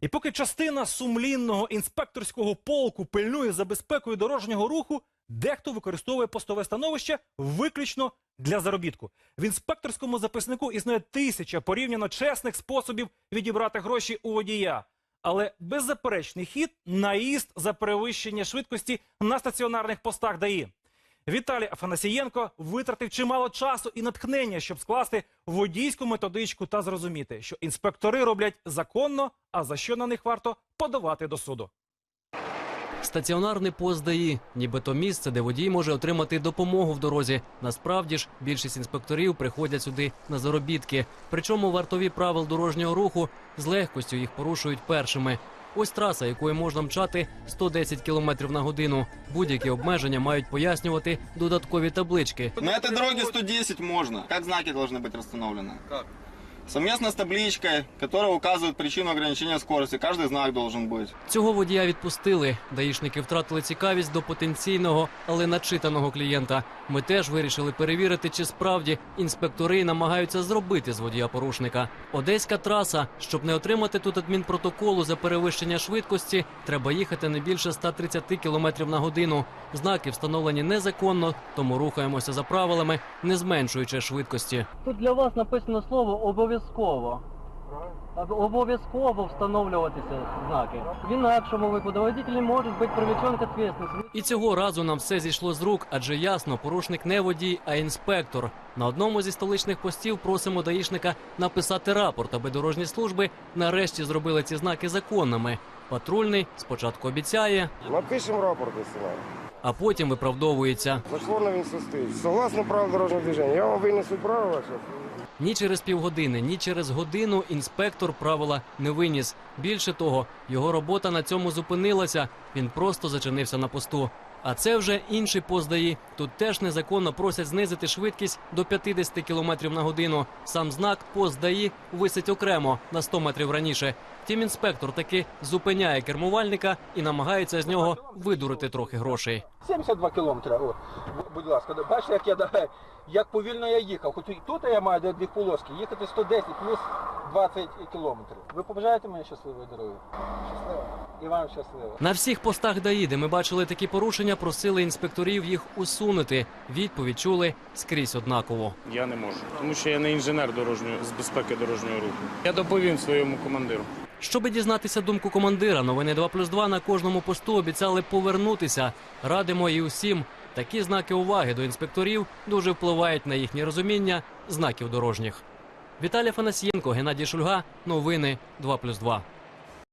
І поки частина сумлінного інспекторського полку пильнує за безпекою дорожнього руху, дехто використовує постове становище виключно для заробітку. В інспекторському записнику існує тисяча порівняно чесних способів відібрати гроші у водія. Але беззаперечний хід наїзд за перевищення швидкості на стаціонарних постах ДАІ. Віталій Афанасієнко витратив чимало часу і натхнення, щоб скласти водійську методичку та зрозуміти, що інспектори роблять законно, а за що на них варто подавати до суду. Стаціонарний пост ДАІ, нібито місце, де водій може отримати допомогу в дорозі. Насправді ж більшість інспекторів приходять сюди на заробітки. Причому вартові правил дорожнього руху з легкостю їх порушують першими. Ось траса, якою можна мчати 110 км на годину. Будь-які обмеження мають пояснювати додаткові таблички. На этой дороге 110 можно. Как знаки должны быть расстановлены? Как? Совместно с табличкой, которая указывает причину ограничения скорости. Каждый знак должен быть. Цього водія відпустили. Даїшники втратили цікавість до потенційного, але начитаного клієнта. Ми теж вирішили перевірити, чи справді інспектори намагаються зробити з водія порушника. Одеська траса. Щоб не отримати тут адмінпротоколу за перевищення швидкості, треба їхати не більше 130 км на годину. Знаки встановлені незаконно, тому рухаємося за правилами, не зменшуючи швидкості. Тут для вас написано слово обов'язково. Обов'язково встановлюватися знаки. В інакшому випадку водитель може бути привлечен к ответственности. І цього разу нам все зійшло з рук, адже ясно, порушник не водій, а інспектор. На одному зі столичних постів просимо даїшника написати рапорт, аби дорожні служби нарешті зробили ці знаки законними. Патрульний спочатку обіцяє, Напишемо рапорт сюди. а потім виправдовується. Законно він состоїть. Согласно правил дорожнього движення. Я вам винесу правила зараз. Ні через півгодини, ні через годину інспектор правила не виніс. Більше того, його робота на цьому зупинилася. Він просто зачинився на посту. А це вже інший пост ДАІ. Тут теж незаконно просять знизити швидкість до 50 км на годину. Сам знак пост ДАІ висить окремо на 100 метрів раніше. Втім, інспектор таки зупиняє кермувальника і намагається з нього видурити трохи грошей. 72 кілометри. Будь ласка, бачите, як я як повільно я їхав. Хоч і тут я маю до дві полоски, їхати 110 плюс 20 кілометрів. Ви побажаєте мені щасливої дороги? Щасливо. І вам щасливо. На всіх постах ДАІ, де ми бачили такі порушення, просили інспекторів їх усунути. Відповідь чули скрізь однаково. Я не можу, тому що я не інженер дорожнього з безпеки дорожнього руху. Я доповім своєму командиру. Щоби дізнатися думку командира, новини 2 плюс 2 на кожному посту обіцяли повернутися. Радимо і усім. Такі знаки уваги до інспекторів дуже впливають на їхнє розуміння знаків дорожніх. Віталій Фанасієнко, Геннадій Шульга. Новини 2 плюс 2.